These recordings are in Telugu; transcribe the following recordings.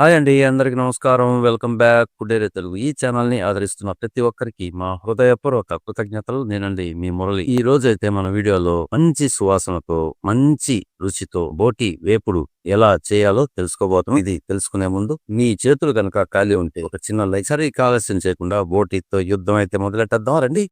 హాయ్ అండి అందరికి నమస్కారం. వెల్కమ్ బ్యాక్ కుడేరే తెలుగు. ఈ ఛానల్ని ఆదరిస్తున్న ప్రతి ఒక్కరికి మా హృదయపూర్వక కృతజ్ఞతలు. నేనండి మీ మురళి. ఈ రోజు అయితే మన వీడియోలో మంచి సువాసనతో మంచి రుచితో బోటి వేపుడు ఎలా చేయాలో తెలుసుకోబోతున్నాం. ఇది తెలుసుకునే ముందు మీ చేతులు కనుక ఖాళీ ఉంటే ఒక చిన్న లైక్ సరే ఆలస్యం చేయకుండా బోటితో యుద్ధం అయితే మొదలెట్టేద్దాం. రండి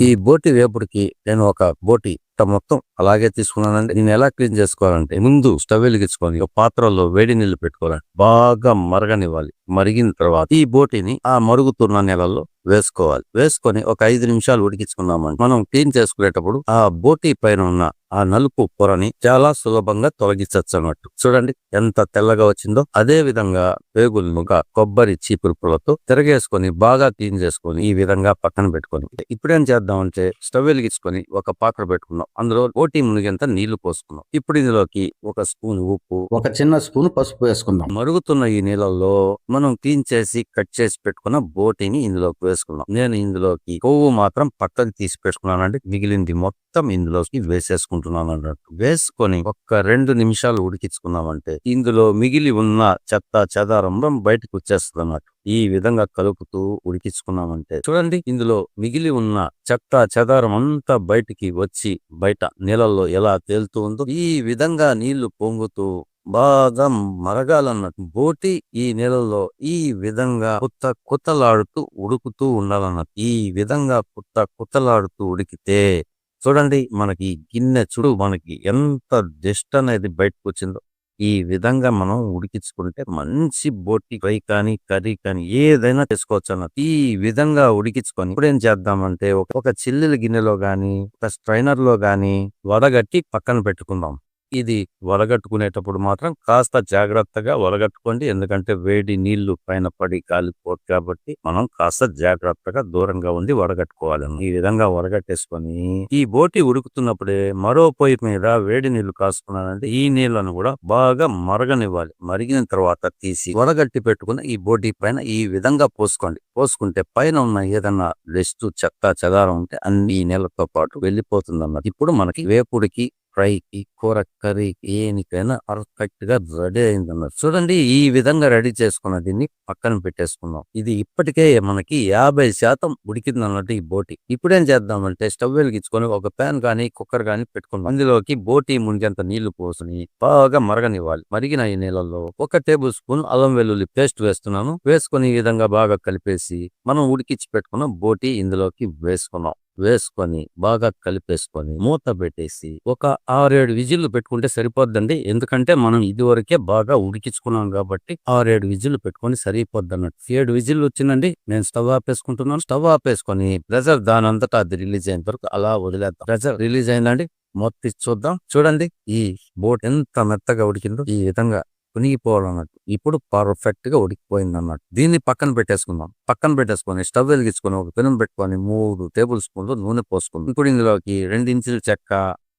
ఈ బోటి వేపుడికి నేను ఒక బోటి మొత్తం అలాగే తీసుకున్నానండి నేను ఎలా క్లీన్ చేసుకోవాలంటే ముందు స్టవ్ వెలిగించుకొని ఒక పాత్రలో వేడి నీళ్ళు పెట్టుకోవాలండి బాగా మరగనివ్వాలి. మరిగిన తర్వాత ఈ బోటిని ఆ మరుగుతున్న నెలలో వేసుకోవాలి. వేసుకొని ఒక ఐదు నిమిషాలు ఉడికించుకున్నామండి. మనం క్లీన్ చేసుకునేటప్పుడు ఆ బోటి పైన ఉన్న ఆ నలుపు పొరని చాలా సులభంగా తొలగించచ్చు అన్నట్టు చూడండి ఎంత తెల్లగా వచ్చిందో. అదే విధంగా పేగులుగా కొబ్బరి చీపురుపులతో తిరగేసుకొని బాగా క్లీన్ చేసుకొని ఈ విధంగా పక్కన పెట్టుకొని. ఇప్పుడేం చేద్దామంటే స్టవ్ వెలిగించుకొని ఒక పాత్ర పెట్టుకున్నాం. అందులో ఓటీ మునిగేంత నీళ్ళు పోసుకున్నాం. ఇప్పుడు ఇందులోకి ఒక స్పూన్ ఉప్పు ఒక చిన్న స్పూన్ పసుపు వేసుకుందాం. మరుగుతున్న ఈ నీళ్ళల్లో మనం క్లీన్ చేసి కట్ చేసి పెట్టుకున్న బోటిని ఇందులోకి వేసుకున్నాం. నేను ఇందులోకి కొవ్వు మాత్రం పక్కకి తీసి పెట్టుకున్నానండి. మిగిలింది మొత్తం ఇందులోకి వేసేసుకుంటున్నాను అన్నట్టు. వేసుకొని ఒక్క రెండు నిమిషాలు ఉడికించుకున్నామంటే ఇందులో మిగిలి ఉన్న చెత్త చెదారం బయటకు వచ్చేస్తుంది అన్నట్టు. ఈ విధంగా కలుపుతూ ఉడికించుకున్నామంటే చూడండి ఇందులో మిగిలి ఉన్న చెత్త చెదారం అంతా బయటికి వచ్చి బయట నీళ్ళల్లో ఎలా తేలుతూ ఉందో ఈ విధంగా నీళ్ళు పొంగుతూ బాగా మరగాలన్నట్టు బోటి ఈ నెలలో ఈ విధంగా కుత్త కుత్తలాడుతూ ఉడుకుతూ ఉండాలన్నట్టు. ఈ విధంగా కుత్త కుత్తలాడుతూ ఉడికితే చూడండి మనకి గిన్నె చుడు మనకి ఎంత జస్ట్ అనేది బయటకు వచ్చిందో ఈ విధంగా మనం ఉడికించుకుంటే మంచి బోటి ఫ్రై కానీ కర్రీ కానీ ఏదైనా చేసుకోవచ్చు అన్నది ఈ విధంగా ఉడికించుకొని ఇప్పుడు ఏం చేద్దామంటే ఒక- ఒక చిల్లుల గిన్నెలో గాని ఒక స్ట్రైనర్లో గాని వడగట్టి పక్కన పెట్టుకుందాం. ఇది వడగట్టుకునేటప్పుడు మాత్రం కాస్త జాగ్రత్తగా వడగట్టుకోండి ఎందుకంటే వేడి నీళ్ళు పైన పడి కాలిపోదు కాబట్టి మనం కాస్త జాగ్రత్తగా దూరంగా ఉండి వడగట్టుకోవాలి ఈ విధంగా వడగట్టేసుకొని ఈ బోటి ఉడుకుతున్నప్పుడే మరో పొయ్యి మీద వేడి నీళ్ళు కాసుకున్నానంటే ఈ నీళ్ళను కూడా బాగా మరగనివ్వాలి. మరిగిన తర్వాత తీసి వడగట్టి పెట్టుకుని ఈ బోటి పైన ఈ విధంగా పోసుకోండి. పోసుకుంటే పైన ఉన్న ఏదన్నా రెస్ట్ చెత్త చెదారం ఉంటే అన్ని ఈ నీళ్ళతో పాటు వెళ్ళిపోతుంది అన్నది ఇప్పుడు మనకి వేపుడికి ఫ్రైకి కూర కర్రీకి ఏనికైనా పర్ఫెక్ట్గా రెడీ అయింది చూడండి ఈ విధంగా రెడీ చేసుకున్న దీన్ని పక్కన పెట్టేసుకుందాం. ఇది ఇప్పటికే మనకి యాభై శాతం ఉడికింది అన్నట్టు ఈ బోటి. ఇప్పుడేం చేద్దామంటే స్టవ్ వెలిగించుకొని ఒక ప్యాన్ కానీ కుక్కర్ కానీ పెట్టుకుందాం. అందులోకి బోటి మునిగేంత నీళ్ళు పోసుని బాగా మరగనివ్వాలి. మరిగిన ఈ నీళ్ళల్లో ఒక టేబుల్ స్పూన్ అల్లం వెల్లుల్లి పేస్ట్ వేస్తున్నాను. వేసుకుని ఈ విధంగా బాగా కలిపేసి మనం ఉడికించి పెట్టుకున్న బోటి ఇందులోకి వేసుకున్నాం వేసుకొని బాగా కలిపేసుకొని మూత పెట్టేసి ఒక ఆరేడు విజిల్లు పెట్టుకుంటే సరిపోద్దండి. ఎందుకంటే మనం ఇదివరకే బాగా ఉడికించుకున్నాం కాబట్టి ఆరేడు విజిల్లు పెట్టుకొని సరిపోద్ది అన్నట్టు ఏడు విజిల్లు వచ్చిందండి నేను స్టవ్ ఆపేసుకుంటున్నాను. స్టవ్ ఆపేసుకొని ప్రెజర్ దాని అంతటా అది రిలీజ్ అయిన వరకు అలా వదిలేద్దాం. ప్రెజర్ రిలీజ్ అయిందండి మొత్తం చూద్దాం చూడండి ఈ బోట్ ఎంత మెత్తగా ఉడికిందో ఈ విధంగా కునిగిపోవాలన్నట్టు. ఇప్పుడు పర్ఫెక్ట్గా ఉడికిపోయింది అన్నట్టు దీన్ని పక్కన పెట్టేసుకుందాం. పక్కన పెట్టేసుకొని స్టవ్ వెలిగించుకొని ఒక పెనం పెట్టుకొని మూడు టేబుల్ స్పూన్లు నూనె పోసుకుందాం. ఇప్పుడు ఇందులోకి రెండు ఇంచుల చెక్క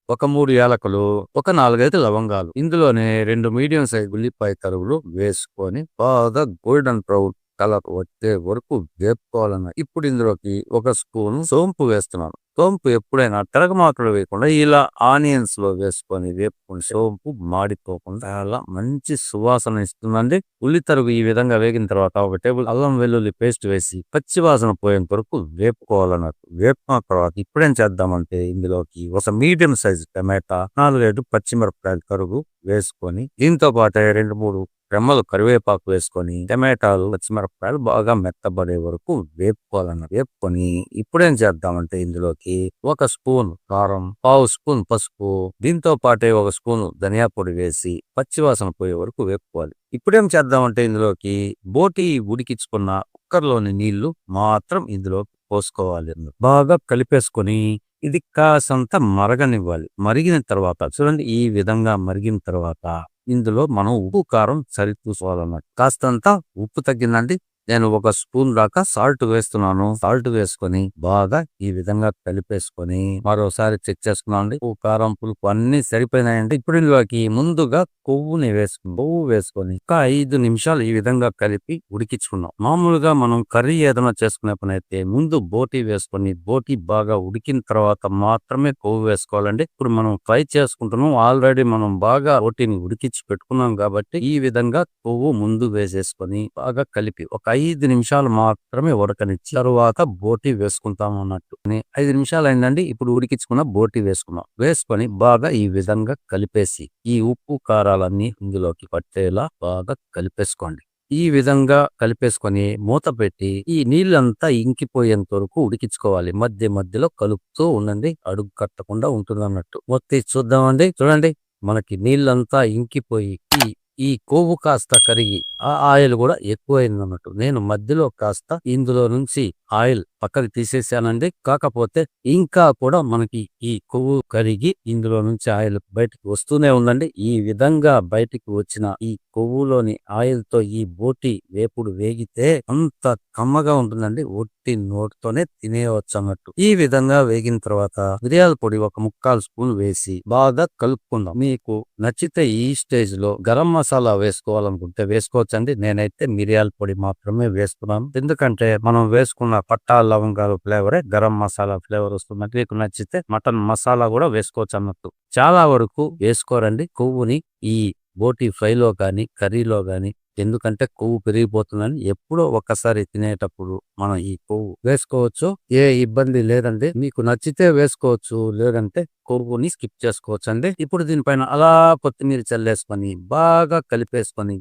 ఒక మూడు యాలకులు ఒక నాలుగైదు లవంగాలు. ఇందులోనే రెండు మీడియం సైజ్ ఉల్లిపాయ తరుగులు వేసుకొని బాగా గోల్డెన్ బ్రౌన్ కలర్ వచ్చే వరకు వేపుకోవాలన్న ఇప్పుడు ఇందులోకి ఒక స్పూన్ సోంపు వేస్తున్నాను. సోంపు ఎప్పుడైనా తిరగమాకులు వేయకుండా ఇలా ఆనియన్స్లో వేసుకొని వేపుకొని సోంపు మాడిపోకుండా చాలా మంచి సువాసన ఇస్తుందండి. ఉల్లి తరుగు ఈ విధంగా వేగిన తర్వాత ఒక టేబుల్ అల్లం వెల్లుల్లి పేస్ట్ వేసి పచ్చి వాసన పోయేంత వరకు వేపుకోవాలన్నట్టు వేపుకున్న తర్వాత ఇప్పుడేం చేద్దామంటే ఇందులోకి ఒక మీడియం సైజ్ టమాటా నాలుగైదు పచ్చిమిరపకాయలు కరుగు వేసుకొని దీంతో పాటే రెండు మూడు రెమ్మలు కరివేపాకు వేసుకొని టమాటాలు పచ్చిమిరపకాయలు బాగా మెత్తబడే వరకు వేపుకోవాలన్న వేపుకొని ఇప్పుడేం చేద్దామంటే ఇందులోకి ఒక స్పూన్ కారం పావు స్పూన్ పసుపు దీంతో పాటే ఒక స్పూన్ ధనియా పొడి వేసి పచ్చివాసన పోయే వరకు వేపుకోవాలి. ఇప్పుడేం చేద్దామంటే ఇందులోకి బోటి ఉడికించుకున్న కుక్కర్లోని నీళ్ళు మాత్రం ఇందులో పోసుకోవాలి. బాగా కలిపేసుకొని ఇది కాసంత మరగనివ్వాలి. మరిగిన తర్వాత చూడండి ఈ విధంగా మరిగిన తర్వాత ఇందులో మనం ఉప్పు కారం సరిచూసుకోవాలన్నమాట కాస్తంత ఉప్పు తగ్గిందండి. నేను ఒక స్పూన్ దాకా సాల్ట్ వేస్తున్నాను. సాల్ట్ వేసుకొని బాగా ఈ విధంగా కలిపేసుకొని మరోసారి చెక్ చేసుకున్నాను అండి ఉప్పు కారం పులుపు అన్ని సరిపోయినాయండి. ఇప్పుడు ఇందులోకి ముందుగా పువ్వుని వేసుకుని పువ్వు వేసుకొని ఒక ఐదు నిమిషాలు ఈ విధంగా కలిపి ఉడికించుకున్నాం. మామూలుగా మనం కర్రీ ఏదైనా చేసుకునే పని అయితే ముందు బోటి వేసుకొని బోటి బాగా ఉడికిన తర్వాత మాత్రమే కొవ్వు వేసుకోవాలండి. ఇప్పుడు మనం ఫ్రై చేసుకుంటున్నాం. ఆల్రెడీ మనం బాగా బోటిని ఉడికించి పెట్టుకున్నాం కాబట్టి ఈ విధంగా కొవ్వు ముందు వేసేసుకొని బాగా కలిపి ఒక ఐదు నిమిషాలు మాత్రమే ఉడకనిచ్చి తరువాత బోటి వేసుకుంటాం అన్నట్టు. ఐదు నిమిషాలు అయిందండి. ఇప్పుడు ఉడికించుకున్న బోటి వేసుకున్నాం. వేసుకొని బాగా ఈ విధంగా కలిపేసి ఈ ఉప్పు కారాలు మసాలాలన్నీ ఇందులోకి పట్టేలా బాగా కలిపేసుకోండి. ఈ విధంగా కలిపేసుకొని మూత పెట్టి ఈ నీళ్ళంతా ఇంకిపోయేంత వరకు ఉడికించుకోవాలి. మధ్య మధ్యలో కలుపుతూ ఉండండి. అడుగు కట్టకుండా ఉంటుంది అన్నట్టు మొత్తం చూద్దామండి. చూడండి. మనకి నీళ్ళంతా ఇంకిపోయి ఈ ఈ కొవ్వు కాస్త కరిగి ఆ ఆయిల్ కూడా ఎక్కువైంది అన్నట్టు నేను మధ్యలో కాస్త ఇందులో నుంచి ఆయిల్ పక్కకి తీసేసానండి. కాకపోతే ఇంకా కూడా మనకి ఈ కొవ్వు కరిగి ఇందులో నుంచి ఆయిల్ బయటికి వస్తూనే ఉందండి. ఈ విధంగా బయటికి వచ్చిన ఈ కొవ్వులోని ఆయిల్తో ఈ బోటి వేపుడు వేగితే అంత కమ్మగా ఉంటుందండి. ఒట్టి నోటితోనే తినేయవచ్చు అన్నట్టు ఈ విధంగా వేగిన తర్వాత మిరియాల పొడి ఒక ముక్కాలు స్పూన్ వేసి బాగా కలుపుకుందాం. మీకు నచ్చితే ఈ స్టేజ్లో గరం మసాలా వేసుకోవాలనుకుంటే వేసుకోవచ్చు. వేసుకోవచ్చండి నేనైతే మిరియాల పొడి మాత్రమే వేసుకున్నాను ఎందుకంటే మనం వేసుకున్న పట్టా లవంగాలు ఫ్లేవరే గరం మసాలా ఫ్లేవర్ వస్తుంది. మీకు నచ్చితే మటన్ మసాలా కూడా వేసుకోవచ్చు అన్నట్టు. చాలా వరకు వేసుకోరండి. కొవ్వుని ఈ బోటి ఫ్రైలో కానీ కర్రీలో కానీ ఎందుకంటే కొవ్వు పెరిగిపోతుందని ఎప్పుడో ఒక్కసారి తినేటప్పుడు మనం ఈ కొవ్వు వేసుకోవచ్చు. ఏ ఇబ్బంది లేదండి. మీకు నచ్చితే వేసుకోవచ్చు లేదంటే కొవ్వుని స్కిప్ చేసుకోవచ్చు అండి ఇప్పుడు దీనిపైన అలా కొత్తిమీర చల్లేసుకొని బాగా కలిపేసుకొని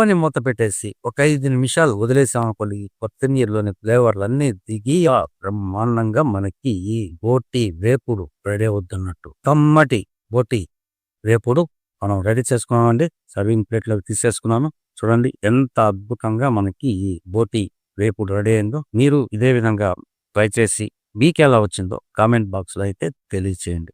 గప్పని మూత పెట్టేసి ఒక ఐదు నిమిషాలు వదిలేసామనుకోండి ఈ కొత్తిమీరలోని ఫ్లేవర్లన్నీ దిగి ఆ బ్రహ్మాండంగా మనకి ఈ బోటి వేపుడు రెడీ అవుతున్నట్టు. కమ్మటి బోటి వేపుడు మనం రెడీ చేసుకున్నామండి. సర్వింగ్ ప్లేట్లోకి తీసేసుకున్నాను. చూడండి ఎంత అద్భుతంగా మనకి ఈ బోటి వేపుడు రెడీ అయిందో. మీరు ఇదే విధంగా ట్రై చేసి మీకు ఎలా వచ్చిందో కామెంట్ బాక్స్లో అయితే తెలియచేయండి.